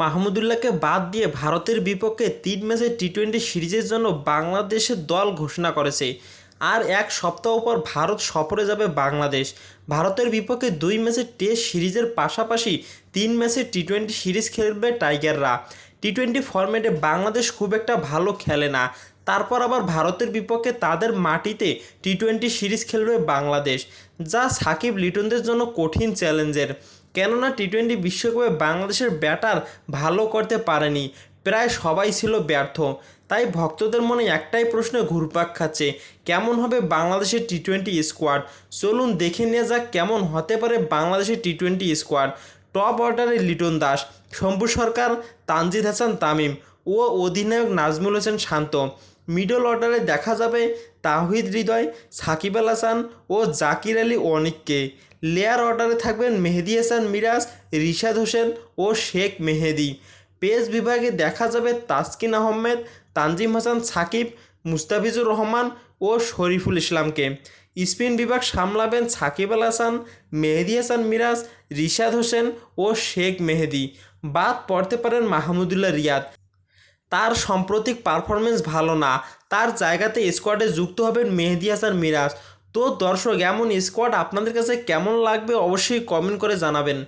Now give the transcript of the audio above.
মাহমুদুল্লাহকে বাদ দিয়ে ভারতের বিপক্ষে তিন ম্যাচে টি টোয়েন্টি সিরিজের জন্য বাংলাদেশের দল ঘোষণা করেছে। আর এক সপ্তাহ পর ভারত সফরে যাবে বাংলাদেশ। ভারতের বিপক্ষে দুই ম্যাচের টেস্ট সিরিজের পাশাপাশি তিন ম্যাচের টি টোয়েন্টি সিরিজ খেলবে টাইগাররা। টি টোয়েন্টি ফরম্যাটে বাংলাদেশ খুব একটা ভালো খেলে না। তারপর আবার ভারতের বিপক্ষে তাদের মাটিতে টি টোয়েন্টি সিরিজ খেলবে বাংলাদেশ, যা সাকিব লিটনদের জন্য কঠিন চ্যালেঞ্জের। কেননা টি টোয়েন্টি বিশ্বকাপে বাংলাদেশের ব্যাটার ভালো করতে পারেনি, প্রায় সবাই ছিল ব্যর্থ। তাই ভক্তদের মনে একটাই প্রশ্ন ঘুরপাক খাচ্ছে, কেমন হবে বাংলাদেশের টি টোয়েন্টি স্কোয়াড চলুন দেখে নিয়ে যাক কেমন হতে পারে বাংলাদেশের টি টোয়েন্টি স্কোয়াড টপ অর্ডারে লিটন দাস, শম্ভু সরকার, তানজিদ হাসান তামিম ও অধিনায়ক নাজমুল হোসেন শান্ত। মিডল অর্ডারে দেখা যাবে তাহিদ হৃদয়, সাকিব আল হাসান ও জাকির আলী অনিককে। লেয়ার অর্ডারে থাকবেন মেহেদি হাসান মিরাজ, রিশাদ হোসেন ও শেখ মেহেদি। পেস বিভাগে দেখা যাবে তাসকিন আহমেদ, তানজিম হাসান সাকিব, মুস্তাফিজুর রহমান ও শরীফুল ইসলামকে। স্পিন বিভাগ সামলাবেন সাকিব আল হাসান, মেহেদি হাসান মিরাজ, রিশাদ হোসেন ও শেখ মেহেদি। বাদ পড়তে পারেন মাহমুদুল্লাহ রিয়াদ। তার সাম্প্রতিক পারফরমেন্স ভালো না। তার জায়গাতে স্কোয়াডে যুক্ত হবেন মেহেদি হাসান মিরাজ। তো দর্শক, এমন স্কোয়াড আপনাদের কাছে কেমন লাগবে অবশ্যই কমেন্ট করে জানাবেন।